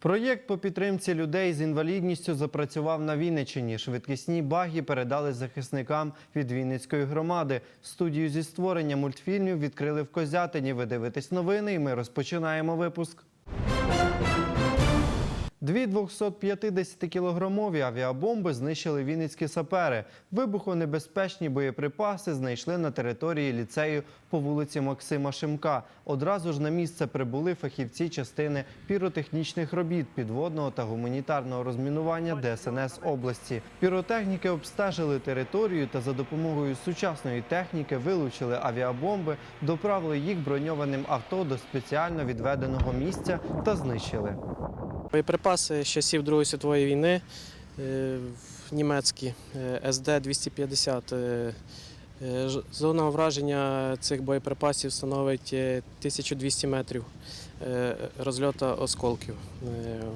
Проєкт по підтримці людей з інвалідністю запрацював на Вінниччині. Швидкісні баги передали захисникам від Вінницької громади. Студію зі створення мультфільмів відкрили в Козятині. Ви дивитесь новини, і ми розпочинаємо випуск. Дві 250-кілограмові авіабомби знищили вінницькі сапери. Вибухонебезпечні боєприпаси знайшли на території ліцею по вулиці Максима Шимка. Одразу ж на місце прибули фахівці частини піротехнічних робіт, підводного та гуманітарного розмінування ДСНС області. Піротехніки обстежили територію та за допомогою сучасної техніки вилучили авіабомби, доправили їх броньованим авто до спеціально відведеного місця та знищили. Боєприпаси з часів Другої світової війни е, німецькі е, СД-250. е, Зона враження цих боєприпасів становить е, 1200 метрів розльоту осколків.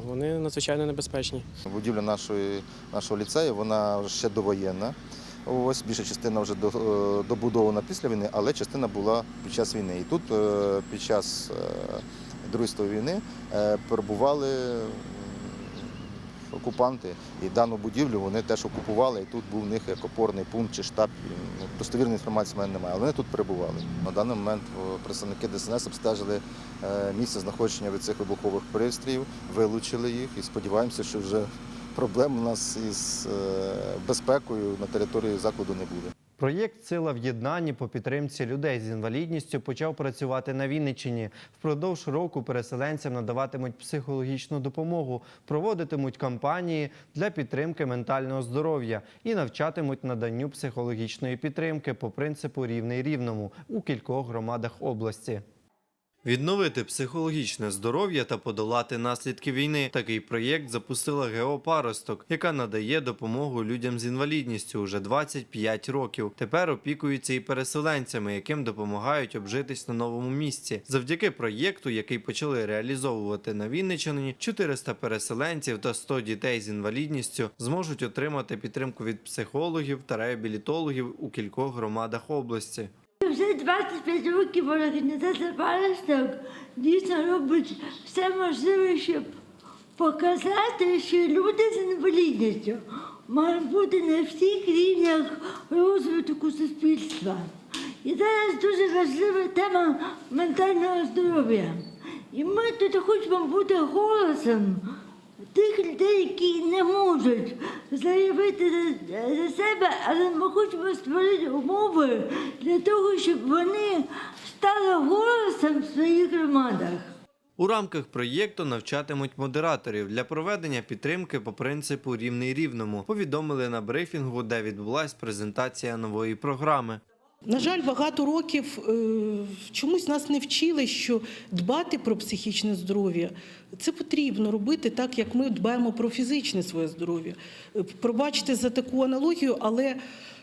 Вони надзвичайно небезпечні. Будівля нашої, нашого ліцею, вона ще довоєнна. Ось більша частина вже до- добудована після війни, але частина була під час війни. І тут під час світової війни е, перебували окупанти. І дану будівлю вони теж окупували, і тут був в них як опорний пункт чи штаб. Ну, Достовірної інформації в мене немає, але вони тут перебували. На даний момент представники ДСНС обстежили е, місце знаходження від цих вибухових пристроїв, вилучили їх і сподіваємося, що вже проблем у нас із е, безпекою на території закладу не буде. Проєкт Сила в єднанні по підтримці людей з інвалідністю почав працювати на Вінниччині. Впродовж року переселенцям надаватимуть психологічну допомогу, проводитимуть кампанії для підтримки ментального здоров'я і навчатимуть наданню психологічної підтримки по принципу рівний рівному у кількох громадах області. Відновити психологічне здоров'я та подолати наслідки війни. Такий проєкт запустила ГЕО Паросток, яка надає допомогу людям з інвалідністю уже 25 років. Тепер опікуються і переселенцями, яким допомагають обжитись на новому місці. Завдяки проєкту, який почали реалізовувати на Вінниччині, 400 переселенців та 100 дітей з інвалідністю зможуть отримати підтримку від психологів та реабілітологів у кількох громадах області. Вже 25 років організація «Паросток» дійсно робить все можливе, щоб показати, що люди з інвалідністю мають бути на всіх рівнях розвитку суспільства. І зараз дуже важлива тема ментального здоров'я. І ми тут хочемо бути голосом тих людей, які не можуть заявити за, себе, але ми хочемо створити умови для того, щоб вони стали голосом в своїх громадах. У рамках проєкту навчатимуть модераторів для проведення підтримки по принципу рівний рівному. Повідомили на брифінгу, де відбулась презентація нової програми. На жаль, багато років е, чомусь нас не вчили, що дбати про психічне здоров'я це потрібно робити так, як ми дбаємо про фізичне своє здоров'я. Е, Пробачте за таку аналогію, але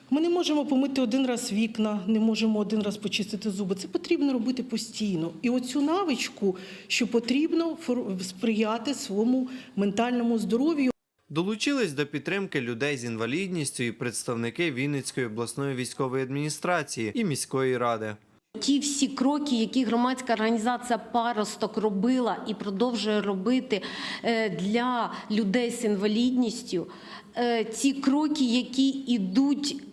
ми не можемо помити один раз вікна, не можемо один раз почистити зуби. Це потрібно робити постійно. І оцю навичку, що потрібно сприяти своєму ментальному здоров'ю. Долучились до підтримки людей з інвалідністю і представники Вінницької обласної військової адміністрації і міської ради. Ті всі кроки, які громадська організація Паросток робила і продовжує робити е, для людей з інвалідністю, е, ці кроки, які йдуть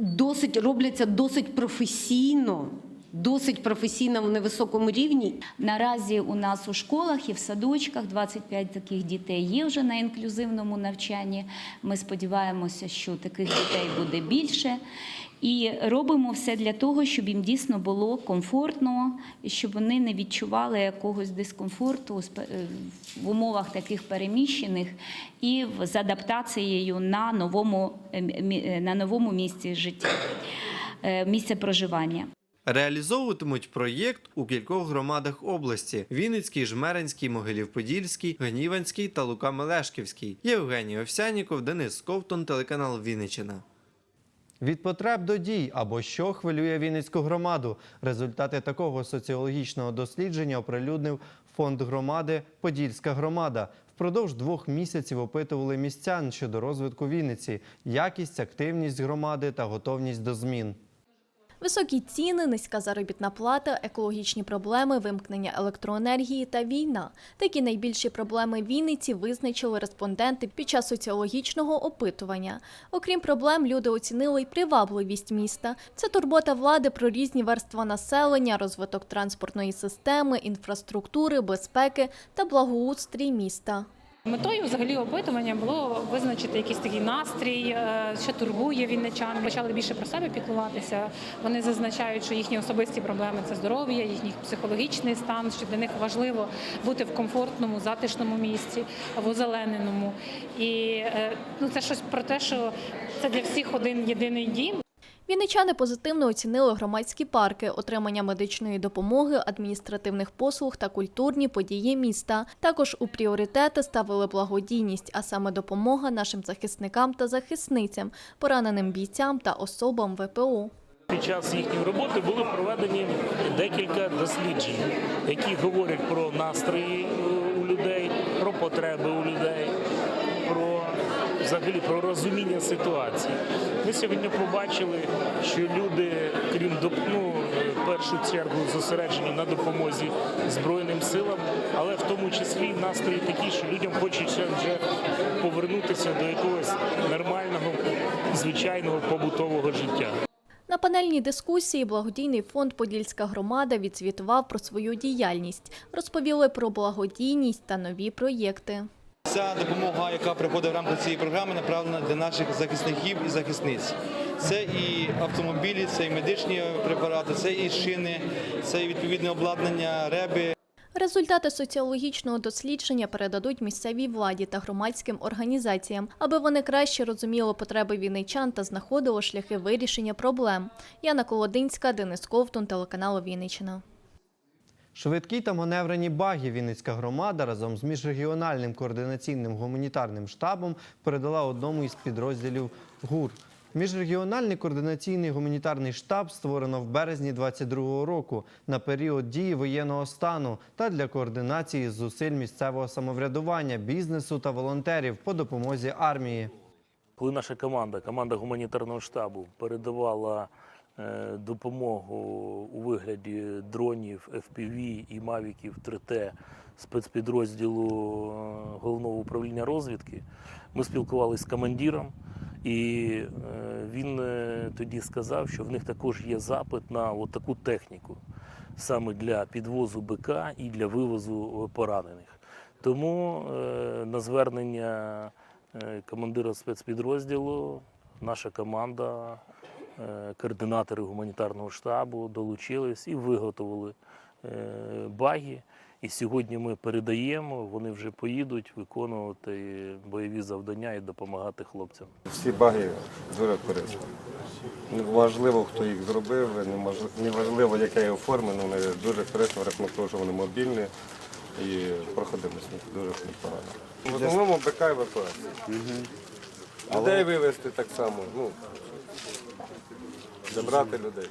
досить робляться досить професійно, досить професійно на високому рівні. Наразі у нас у школах і в садочках 25 таких дітей є вже на інклюзивному навчанні. Ми сподіваємося, що таких дітей буде більше. І робимо все для того, щоб їм дійсно було комфортно, щоб вони не відчували якогось дискомфорту е, в умовах таких переміщених і з адаптацією на новому, е, мі- е, на новому місці життя, е, місце проживання. Реалізовуватимуть проєкт у кількох громадах області: Вінницький, Жмеринський, Могилів-Подільський, Гніванський та Лука-Мелешківський. Євгеній Овсяніков, Денис Ковтун, телеканал Вінниччина. Від потреб до дій або що хвилює Вінницьку громаду. Результати такого соціологічного дослідження оприлюднив фонд громади Подільська громада. Впродовж двох місяців опитували містян щодо розвитку Вінниці, якість, активність громади та готовність до змін. Високі ціни, низька заробітна плата, екологічні проблеми, вимкнення електроенергії та війна. Такі найбільші проблеми Вінниці визначили респонденти під час соціологічного опитування. Окрім проблем, люди оцінили й привабливість міста. Це турбота влади про різні верства населення, розвиток транспортної системи, інфраструктури, безпеки та благоустрій міста. Метою взагалі опитування було визначити якийсь такий настрій, е, що турбує вінничан. Почали більше про себе піклуватися. Вони зазначають, що їхні особисті проблеми це здоров'я, їхній психологічний стан, що для них важливо бути в комфортному, затишному місці, в озелененому. І е, ну, це щось про те, що це для всіх один єдиний дім. Вінничани позитивно оцінили громадські парки, отримання медичної допомоги, адміністративних послуг та культурні події міста. Також у пріоритети ставили благодійність, а саме допомога нашим захисникам та захисницям, пораненим бійцям та особам ВПО. Під час їхньої роботи були проведені декілька досліджень, які говорять про настрої е, у людей, про потреби у людей, взагалі про розуміння ситуації. Ми сьогодні побачили, що люди, крім ну, першу чергу зосереджені на допомозі Збройним силам, але в тому числі настрої такі, що людям хочеться вже повернутися до якогось нормального, звичайного побутового життя. На панельній дискусії благодійний фонд Подільська громада відзвітував про свою діяльність, розповіли про благодійність та нові проєкти. Ця допомога, яка приходить в рамках цієї програми, направлена для наших захисників і захисниць. Це і автомобілі, це і медичні препарати, це і шини, це і відповідне обладнання, реби. Результати соціологічного дослідження передадуть місцевій владі та громадським організаціям, аби вони краще розуміли потреби вінничан та знаходили шляхи вирішення проблем. Яна Колодинська, Денис Ковтун, телеканал Вінниччина. Швидкі та маневрені баги Вінницька громада разом з міжрегіональним координаційним гуманітарним штабом передала одному із підрозділів ГУР. Міжрегіональний координаційний гуманітарний штаб створено в березні 2022 року на період дії воєнного стану та для координації зусиль місцевого самоврядування, бізнесу та волонтерів по допомозі армії. Коли наша команда, команда гуманітарного штабу, передавала допомогу у вигляді дронів, FPV і мавіків 3T спецпідрозділу е, головного управління розвідки, ми спілкувалися з командиром, і е, він е, тоді сказав, що в них також є запит на таку техніку, саме для підвозу БК і для вивозу е, поранених. Тому е, на звернення е, командира спецпідрозділу наша команда, е, координатори гуманітарного штабу долучились і виготовили е, баги. І сьогодні ми передаємо, вони вже поїдуть виконувати бойові завдання і допомагати хлопцям. Всі баги дуже корисні. Неважливо, хто їх зробив, неважливо, яке його форми, але вони дуже корисно в рахунок того, що вони мобільні і проходимость них дуже непогано. В основному БК евакуація. Людей вивезти так само, ну, забрати людей.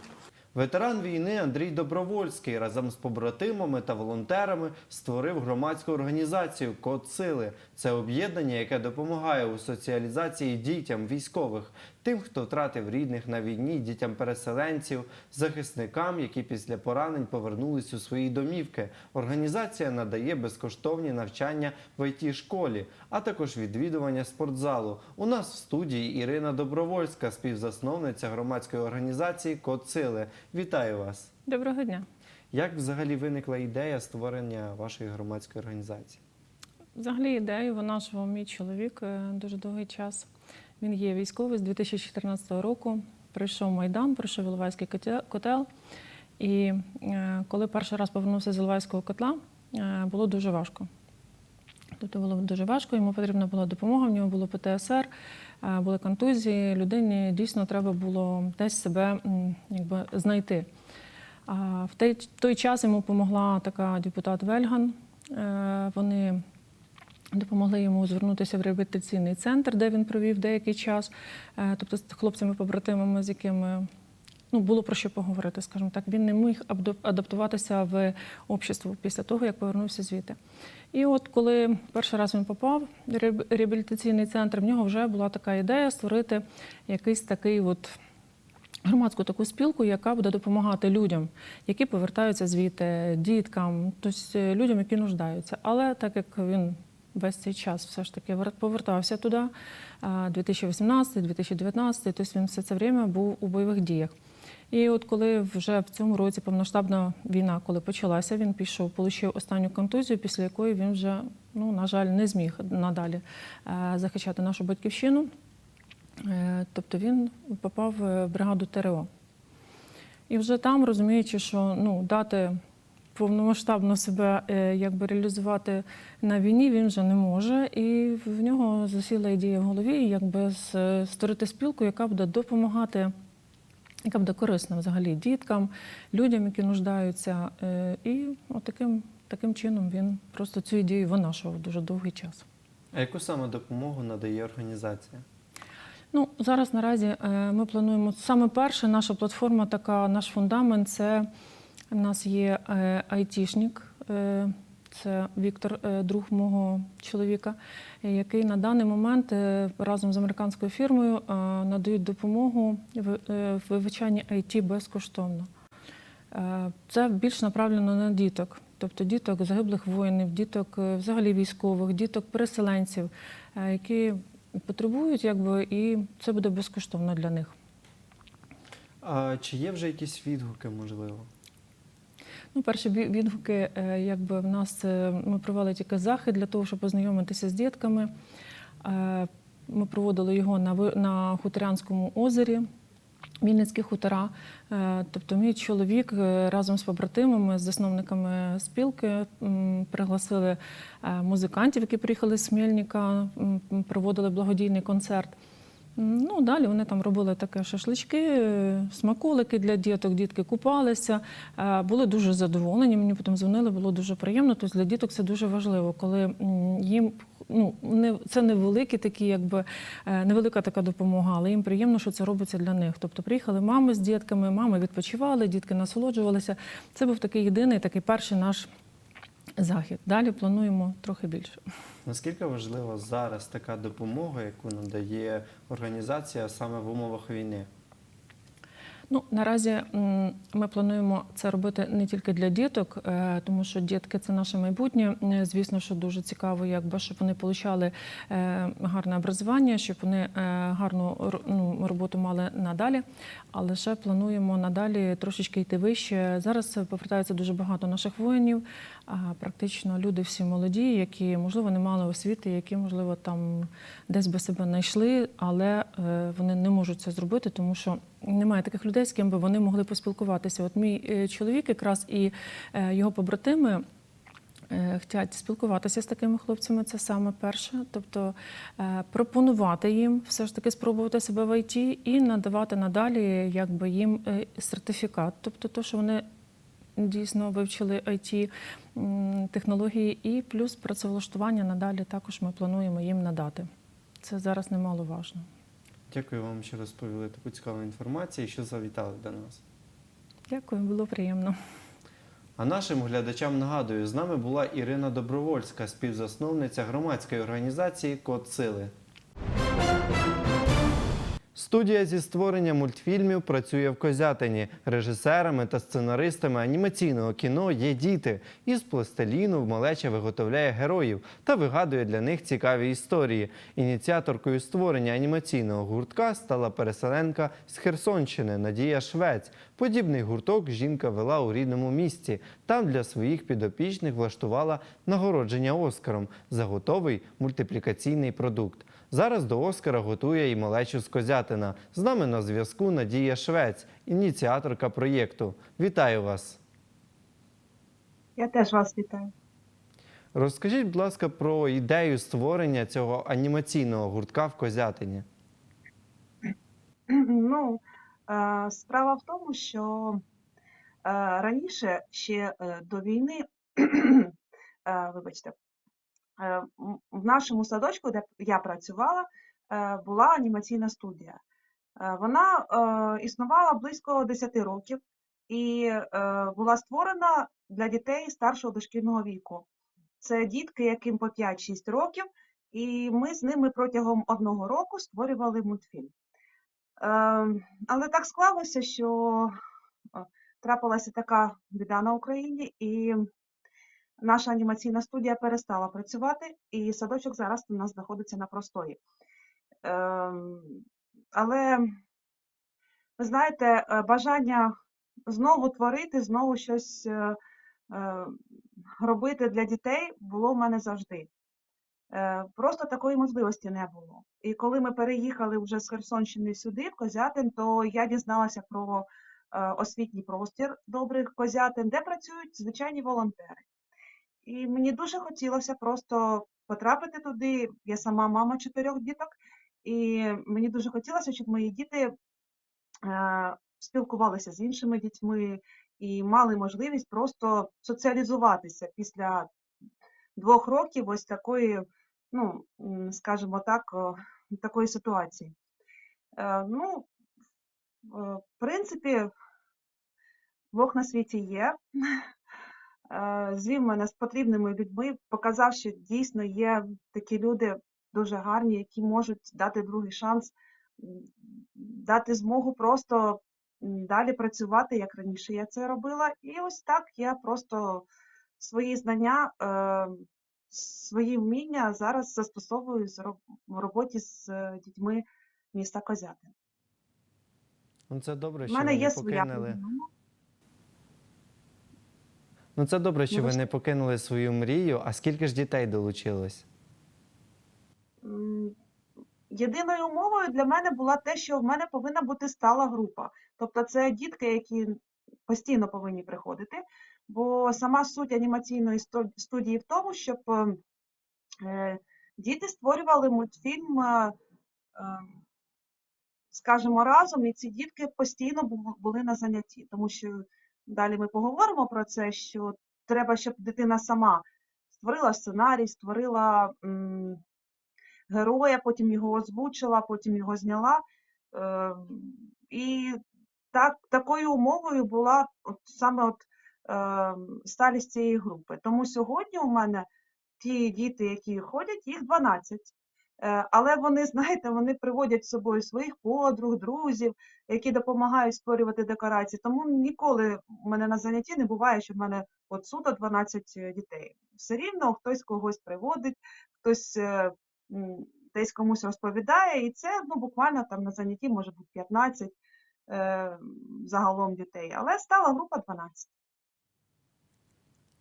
Ветеран війни Андрій Добровольський разом з побратимами та волонтерами створив громадську організацію Код Сили. Це об'єднання, яке допомагає у соціалізації дітям військових, тим, хто втратив рідних на війні, дітям переселенців, захисникам, які після поранень повернулись у свої домівки. Організація надає безкоштовні навчання в it школі, а також відвідування спортзалу. У нас в студії Ірина Добровольська, співзасновниця громадської організації Код Сили. Вітаю вас! Доброго дня. Як взагалі виникла ідея створення вашої громадської організації? Взагалі ідею вона ж мій чоловік е, дуже довгий час. Він є військовий з 2014 року. Прийшов Майдан, пройшов Іловайський котел. І е, коли перший раз повернувся з Іловайського котла, е, було дуже важко. Тобто було дуже важко, йому потрібна була допомога, в нього було ПТСР, е, були контузії. Людині дійсно треба було десь себе якби, знайти. В той, час йому допомогла така депутат Вельган. Вони допомогли йому звернутися в реабілітаційний центр, де він провів деякий час. Е, Тобто з хлопцями-побратимами, з якими ну, було про що поговорити, скажімо так. Він не міг адаптуватися в общество після того, як повернувся звідти. І от коли перший раз він попав в реабілітаційний центр, в нього вже була така ідея створити якийсь такий от громадську таку спілку, яка буде допомагати людям, які повертаються звідти, діткам, тобто е, людям, які нуждаються. Але так як він весь цей час все ж таки повертався туди, 2018-2019, тобто він все це время був у бойових діях. І от коли вже в цьому році повноштабна війна, коли почалася, він пішов, отримав останню контузію, після якої він вже, ну, на жаль, не зміг надалі е, захищати нашу батьківщину. Е, Тобто він попав в бригаду ТРО. І вже там, розуміючи, що ну, дати повномасштабно себе е, якби реалізувати на війні він вже не може. І в нього засіла ідея в голові, якби з- створити спілку, яка буде допомагати, яка буде корисна взагалі діткам, людям, які нуждаються. Е, І от таким, таким чином він просто цю ідею винашував дуже довгий час. А яку саме допомогу надає організація? Ну, зараз наразі е, ми плануємо саме перше, наша платформа, така, наш фундамент це в нас є е, айтішник, е, це Віктор, е, друг мого чоловіка, який на даний момент разом з американською фірмою надають допомогу в вивчанні IT безкоштовно. Це більш направлено на діток, тобто діток загиблих воїнів, діток взагалі військових, діток переселенців, е, які потребують, якби, і це буде безкоштовно для них. А чи є вже якісь відгуки, можливо? Ну, перші відгуки, е, якби в нас е, ми провели тільки захід для того, щоб познайомитися з дітками. Е, Ми проводили його на на Хуторянському озері. Вінницькі хутора. Тобто, мій чоловік разом з побратимами, з засновниками спілки, пригласили музикантів, які приїхали з Смільника, проводили благодійний концерт. Ну, далі вони там робили таке шашлички, е, смаколики для діток, дітки купалися, е, були дуже задоволені. Мені потім дзвонили, було дуже приємно. Тобто для діток це дуже важливо, коли їм ну, не, це невеликі такі, якби е, невелика така допомога, але їм приємно, що це робиться для них. Тобто приїхали мами з дітками, мами відпочивали, дітки насолоджувалися. Це був такий єдиний, такий перший наш захід. Далі плануємо трохи більше. Наскільки важлива зараз така допомога, яку надає організація саме в умовах війни? Ну наразі ми плануємо це робити не тільки для діток, е, тому що дітки це наше майбутнє. Е, Звісно, що дуже цікаво, якби щоб вони отримали гарне образування, щоб вони е, гарну ну, роботу мали надалі. Але ще плануємо надалі трошечки йти вище. Зараз повертається дуже багато наших воїнів. Практично люди всі молоді, які можливо не мали освіти, які можливо там десь би себе знайшли, але е, вони не можуть це зробити, тому що немає таких людей, з ким би вони могли поспілкуватися. От мій е, чоловік, якраз і е, його побратими. е, Хотять спілкуватися з такими хлопцями, це саме перше. Тобто пропонувати їм все ж таки спробувати себе в ІТ і надавати надалі якби їм сертифікат. Тобто, то, що вони дійсно вивчили it технології, і плюс працевлаштування надалі також ми плануємо їм надати. Це зараз немаловажно. Дякую вам, що розповіли таку цікаву інформацію і що завітали до нас. Дякую, було приємно. А нашим глядачам нагадую, з нами була Ірина Добровольська, співзасновниця громадської організації Код Сили. Студія зі створення мультфільмів працює в Козятині. Режисерами та сценаристами анімаційного кіно є діти. Із пластиліну малеча виготовляє героїв та вигадує для них цікаві історії. Ініціаторкою створення анімаційного гуртка стала переселенка з Херсонщини Надія Швець. Подібний гурток жінка вела у рідному місті. Там для своїх підопічних влаштувала нагородження Оскаром за готовий мультиплікаційний продукт. Зараз до Оскара готує і малечу з Козятина. З нами на зв'язку Надія Швець, ініціаторка проєкту. Вітаю вас! Я теж вас вітаю. Розкажіть, будь ласка, про ідею створення цього анімаційного гуртка в Козятині. Ну, е, справа в тому, що е, раніше ще е, до війни, вибачте, в нашому садочку, де я працювала, е, була анімаційна студія. Е, Вона е, існувала близько 10 років і е, була створена для дітей старшого дошкільного віку. Це дітки, яким по 5-6 років, і ми з ними протягом одного року створювали мультфільм. Але так склалося, що е, трапилася така біда на Україні, і наша анімаційна студія перестала працювати, і садочок зараз у нас знаходиться на простої. Ем, Але ви знаєте, е, бажання знову творити, знову щось е, е, робити для дітей було в мене завжди. Просто такої можливості не було. І коли ми переїхали вже з Херсонщини сюди, в Козятин, то я дізналася про освітній простір добрих Козятин, де працюють звичайні волонтери. І мені дуже хотілося просто потрапити туди. Я сама мама чотирьох діток, і мені дуже хотілося, щоб мої діти е, спілкувалися з іншими дітьми і мали можливість просто соціалізуватися після двох років ось такої, ну, скажімо так, такої ситуації. Е, Ну, в принципі, Бог на світі є. Е, Звів мене з потрібними людьми, показав, що дійсно є такі люди дуже гарні, які можуть дати другий шанс, дати змогу просто далі працювати, як раніше я це робила. І ось так я просто свої знання, е, свої вміння зараз застосовую в роботі з е, дітьми міста Козятин. Ну, це добре, що мене своя покинули. програма. Ну це добре, що ви не покинули свою мрію. А скільки ж дітей долучилось? Єдиною умовою для мене була те, що в мене повинна бути стала група. Тобто це дітки, які постійно повинні приходити, бо сама суть анімаційної студії в тому, щоб е, е, діти створювали мультфільм, е, е, скажімо, разом, і ці дітки постійно були на занятті, тому що далі ми поговоримо про це, що треба, щоб дитина сама створила сценарій, створила. м, героя, потім його озвучила, потім його зняла. Е, І так, такою умовою була от саме от, е, сталість цієї групи. Тому сьогодні у мене ті діти, які ходять, їх 12. Е, Але вони, знаєте, вони приводять з собою своїх подруг, друзів, які допомагають створювати декорації. Тому ніколи в мене на занятті не буває, що в мене от суто 12 дітей. Все рівно хтось когось приводить, хтось е, десь комусь розповідає, і це ну, буквально там на занятті може бути 15 е, загалом дітей, але стала група 12.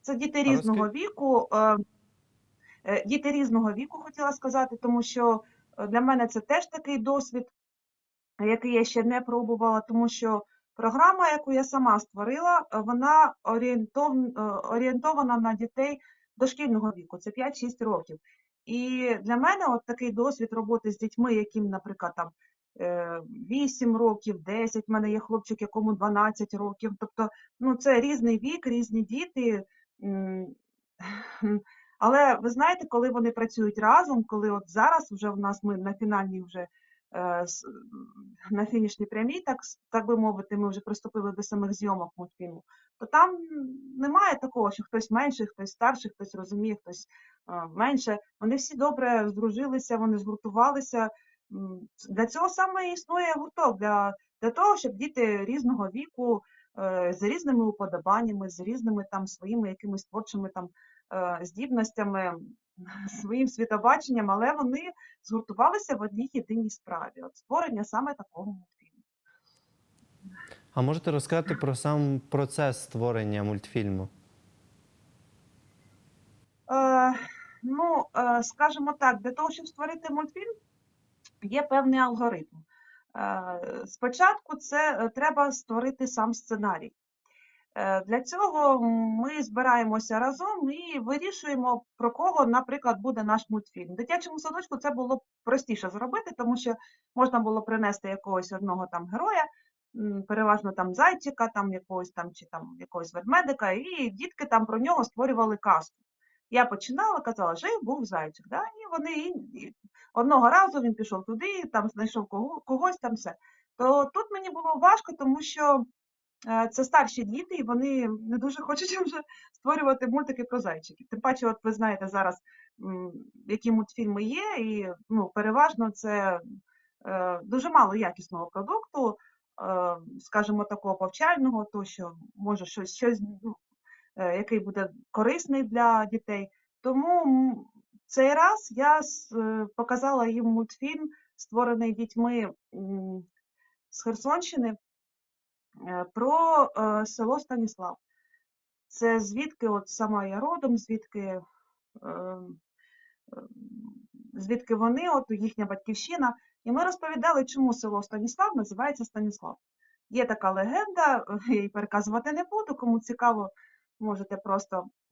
Це діти різного віку. Е, е, діти різного віку хотіла сказати, тому що е, для мене це теж такий досвід, який я ще не пробувала, тому що програма, яку я сама створила, е, вона орієнтов, е, орієнтована на дітей дошкільного віку, це 5-6 років. І для мене от такий досвід роботи з дітьми, яким, наприклад, там е, 8 років, 10, в мене є хлопчик, якому 12 років. Тобто, ну, це різний вік, різні діти. Але ви знаєте, коли вони працюють разом, коли от зараз вже в нас ми на фінальній вже е, на фінішній прямій, так, так би мовити, ми вже приступили до самих зйомок мультфільму, то там немає такого, що хтось менший, хтось старший, хтось розуміє, хтось е, менше. Вони всі добре здружилися, вони згуртувалися. Для цього саме існує гурток, для, для того, щоб діти різного віку, е, з різними уподобаннями, з різними там своїми якимись творчими там здібностями, своїм світобаченням, але вони згуртувалися в одній єдиній справі. От створення саме такого мультфільму. А можете розказати про сам процес створення мультфільму? Е, ну, е, скажімо так, для того, щоб створити мультфільм, є певний алгоритм. Е, спочатку це е, треба створити сам сценарій. Е, Для цього ми збираємося разом і вирішуємо, про кого, наприклад, буде наш мультфільм. В дитячому садочку це було простіше зробити, тому що можна було принести якогось одного там героя, переважно там зайчика, там якогось там чи там якогось ведмедика, і дітки там про нього створювали казку. Я починала, казала, жив був зайчик. Да? І вони і- одного разу він пішов туди, там знайшов кого, когось там все. То тут мені було важко, тому що це старші діти, і вони не дуже хочуть вже створювати мультики про зайчиків. Тим паче, от ви знаєте зараз, які мультфільми є, і ну, переважно це е, дуже мало якісного продукту, е, скажімо, такого повчального, то що може щось, щось ну, е, який буде корисний для дітей. Тому цей раз я е, показала їм мультфільм, створений дітьми з Херсонщини е, про е, село Станіслав. Це звідки, от сама я родом, звідки, е, е, звідки вони, от їхня батьківщина. І ми розповідали, чому село Станіслав називається Станіслав. Є така легенда, я її переказувати не буду, кому цікаво, можете просто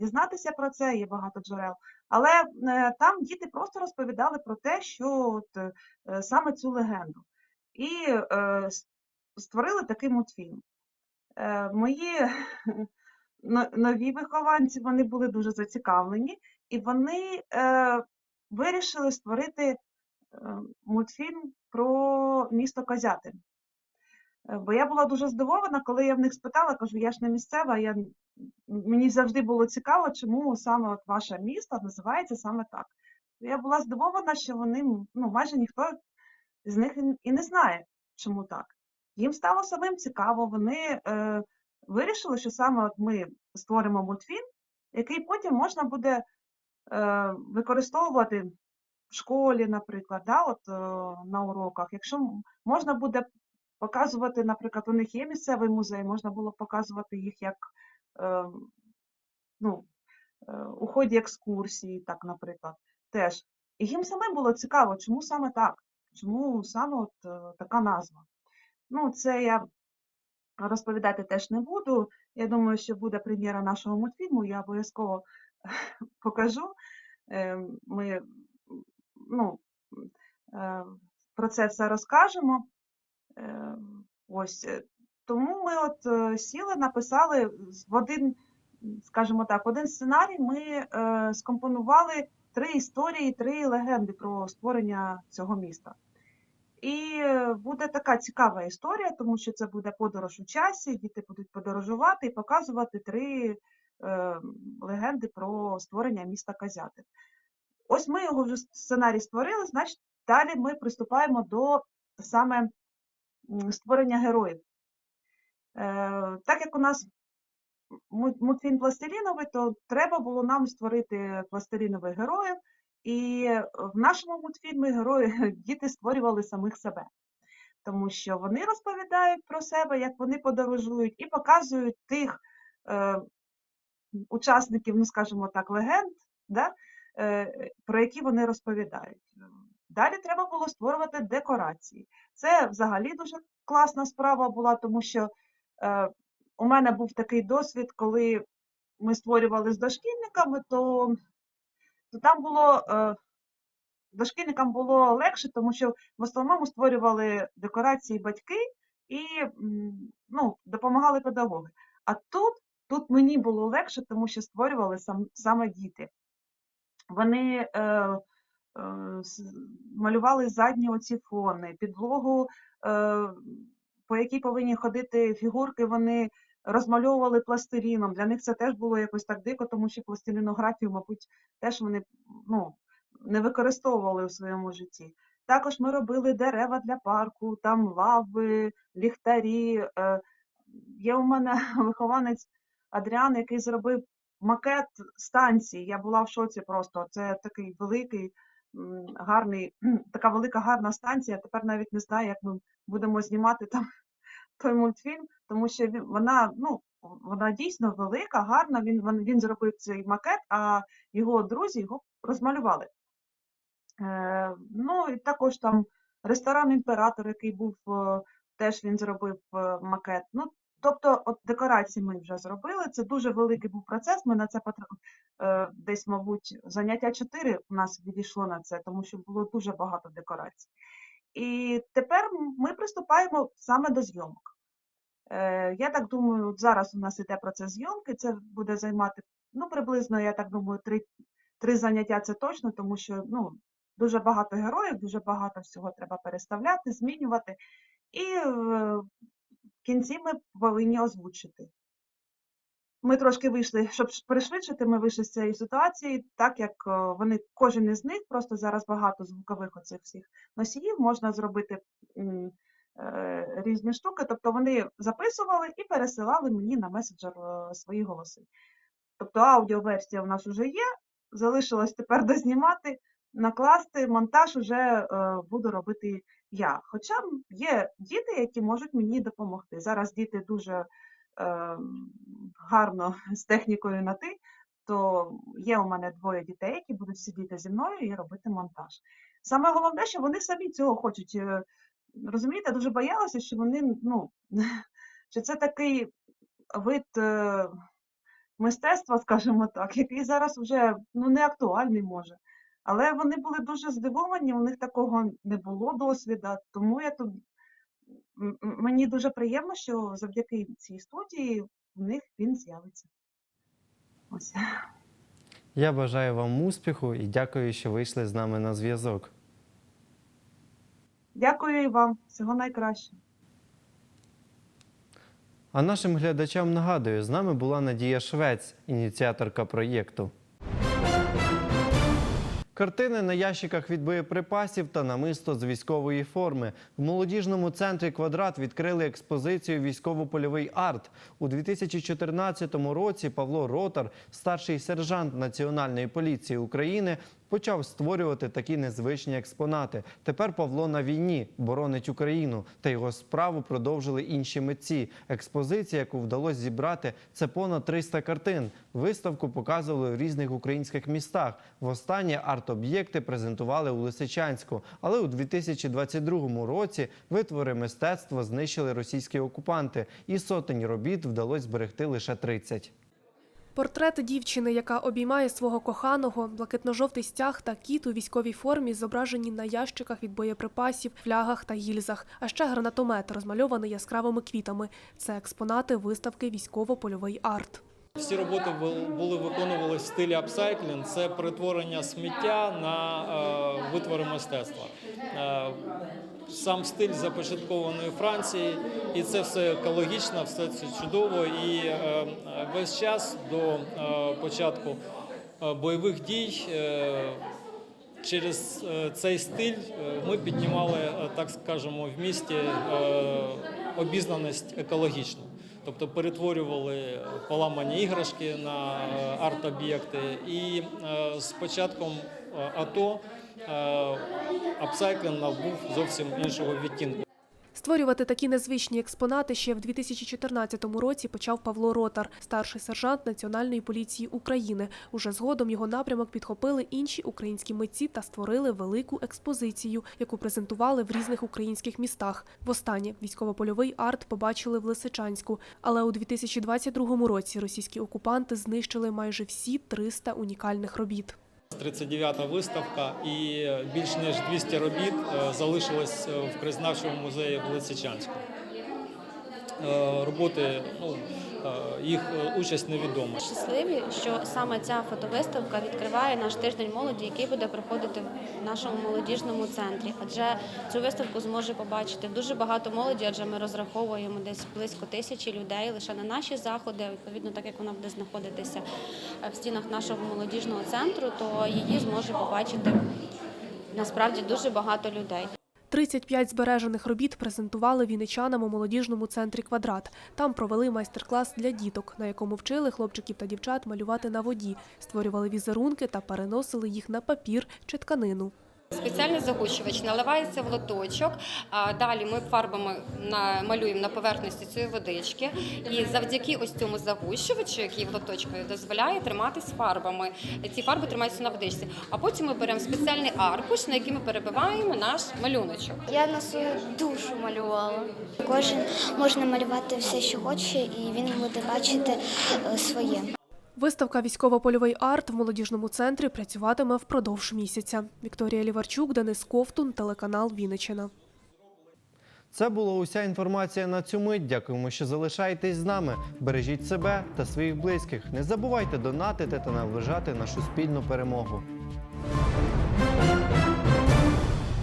дізнатися про це, є багато джерел. Але е, там діти просто розповідали про те, що от, е, саме цю легенду. І е, створили такий мультфільм. Е, мої нові вихованці вони були дуже зацікавлені, і вони е, вирішили створити е, мультфільм про місто Козятин. Бо я була дуже здивована, коли я в них спитала, кажу, я ж не місцева, я, мені завжди було цікаво, чому саме от ваше місто називається саме так. Я була здивована, що вони, ну, майже ніхто з них і не знає, чому так. Їм стало самим цікаво, вони е, вирішили, що саме от ми створимо мультфільм, який потім можна буде е, використовувати в школі, наприклад, да, от, е, на уроках. Якщо можна буде показувати, наприклад, у них є місцевий музей, можна було показувати їх як е, ну, е, у ході екскурсії, так, наприклад, теж. І їм самим було цікаво, чому саме так, чому саме от е, така назва. Ну, це я розповідати теж не буду. Я думаю, що буде прем'єра нашого мультфільму, я обов'язково покажу. Е, Ми ну, е, про це все розкажемо. Е, Ось е, тому ми от е, сіли, написали в один, скажімо так, один сценарій. Ми скомпонували три історії, три легенди про створення цього міста. І е, буде така цікава історія, тому що це буде подорож у часі, діти будуть подорожувати і показувати три е, легенди про створення міста Казятин. Ось ми його вже сценарій створили, значить, далі ми приступаємо до саме створення героїв. Е, так як у нас мульт- мультфільм пластиліновий, то треба було нам створити пластилінових героїв. І е, в нашому мультфільмі герої діти створювали самих себе, тому що вони розповідають про себе, як вони подорожують, і показують тих е, учасників, ну скажімо так, легенд, да, е, про які вони розповідають. Далі треба було створювати декорації. Це взагалі дуже класна справа була, тому що е, у мене був такий досвід, коли ми створювали з дошкільниками, то, то там було е, дошкільникам було легше, тому що в основному створювали декорації батьки і ну, допомагали педагоги. А тут, тут мені було легше, тому що створювали сам, саме діти. Вони е, е, малювали задні оці фони, підлогу, е, по якій повинні ходити фігурки, вони розмальовували пластиліном. Для них це теж було якось так дико, тому що пластилінографію, мабуть, теж вони ну, не використовували у своєму житті. Також ми робили дерева для парку, там лави, ліхтарі. Е, Є у мене вихованець Адріан, який зробив макет станції. Я була в шоці просто. Це такий великий, гарний, така велика гарна станція. Тепер навіть не знаю, як ми будемо знімати там той мультфільм, тому що він, вона, ну, вона дійсно велика, гарна. Він, він, зробив цей макет, а його друзі його розмалювали. Е, ну і також там ресторан імператор, який був, е, теж він зробив е, макет. Ну, тобто, от декорації ми вже зробили. Це дуже великий був процес. Ми на це потр... е, десь, мабуть, заняття 4 у нас відійшло на це, тому що було дуже багато декорацій. І тепер ми приступаємо саме до зйомок. Е, я так думаю, зараз у нас іде процес зйомки, це буде займати ну, приблизно, я так думаю, три, три заняття це точно, тому що ну, дуже багато героїв, дуже багато всього треба переставляти, змінювати. І е, в кінці ми повинні озвучити. Ми трошки вийшли, щоб пришвидшити, ми вийшли з цієї ситуації, так як е, вони, кожен із них, просто зараз багато звукових оцих всіх носіїв, можна зробити е, різні штуки. Тобто вони записували і пересилали мені на меседжер е, свої голоси. Тобто аудіоверсія у нас вже є, залишилось тепер дознімати, накласти, монтаж уже буду робити я. Хоча є діти, які можуть мені допомогти. Зараз діти дуже гарно з технікою на ти, то є у мене двоє дітей, які будуть сидіти зі мною і робити монтаж. Саме головне, що вони самі цього хочуть. Е, Розумієте, дуже боялася, що вони, ну, що це такий вид е, мистецтва, скажімо так, який зараз вже ну, не актуальний може. Але вони були дуже здивовані, у них такого не було досвіду, тому я тут мені дуже приємно, що завдяки цій студії в них він з'явиться. Ось. Я бажаю вам успіху і дякую, що вийшли з нами на зв'язок. Дякую і вам. Всього найкращого. А нашим глядачам нагадую, з нами була Надія Швець, ініціаторка проєкту. Картини на ящиках від боєприпасів та намисто з військової форми. В молодіжному центрі Квадрат відкрили експозицію Військово-польовий арт. У 2014 році Павло Ротар, старший сержант Національної поліції України, почав створювати такі незвичні експонати. Тепер Павло на війні боронить Україну, та його справу продовжили інші митці. Експозиція, яку вдалося зібрати, це понад 300 картин. Виставку показували в різних українських містах. Востаннє арт-об'єкти презентували у Лисичанську, але у 2022 році витвори мистецтва знищили російські окупанти, і сотень робіт вдалося зберегти лише 30. Портрет дівчини, яка обіймає свого коханого, блакитно-жовтий стяг та кіт у військовій формі зображені на ящиках від боєприпасів, флягах та гільзах, а ще гранатомет, розмальований яскравими квітами. Це експонати виставки Військово-польовий арт. Всі роботи бу- були виконувалися в стилі апсайклінг. Це перетворення сміття на е, витвори мистецтва. Е, сам стиль започаткований у Франції, і це все екологічно, все це чудово. І е, е, весь час до е, початку бойових дій. Через цей стиль ми піднімали, так скажемо, в місті обізнаність екологічну. Тобто перетворювали поламані іграшки на арт-об'єкти. І з початком АТО апсайклинг набув зовсім іншого відтінку. Створювати такі незвичні експонати ще в 2014 році почав Павло Ротар, старший сержант Національної поліції України. Уже згодом його напрямок підхопили інші українські митці та створили велику експозицію, яку презентували в різних українських містах. Востаннє військово-польовий арт побачили в Лисичанську, але у 2022 році російські окупанти знищили майже всі 300 унікальних робіт. 39-та виставка і більш ніж 200 робіт е, залишилось е, в признавчому музеї в Лисичанську. Е, Роботи, ну, їх е, участь невідома. Щасливі, що саме ця фотовиставка відкриває наш тиждень молоді, який буде проходити в нашому молодіжному центрі. Адже цю виставку зможе побачити дуже багато молоді, адже ми розраховуємо десь близько тисячі людей лише на наші заходи. Відповідно, так як вона буде знаходитися е, в стінах нашого молодіжного центру, то її зможе побачити насправді дуже багато людей. 35 збережених робіт презентували вінничанам у молодіжному центрі «Квадрат». Там провели майстер-клас для діток, на якому вчили хлопчиків та дівчат малювати на воді, створювали візерунки та переносили їх на папір чи тканину. Спеціальний загущувач наливається в лоточок. А далі ми фарбами малюємо на поверхності цієї водички. І завдяки ось цьому загущувачу, який в лоточку дозволяє триматись фарбами. Ці фарби тримаються на водичці. А потім ми беремо спеціальний аркуш, на який ми перебиваємо наш малюночок. Я на свою душу малювала. Кожен може намалювати все, що хоче, і він буде бачити е, своє. Виставка «Військово-польовий арт» в молодіжному центрі працюватиме впродовж місяця. Вікторія Ліварчук, Денис Ковтун, телеканал Вінничина. Це була уся інформація на цю мить. Дякуємо, що залишаєтесь з нами. Бережіть себе та своїх близьких. Не забувайте донатити та наближати нашу спільну перемогу.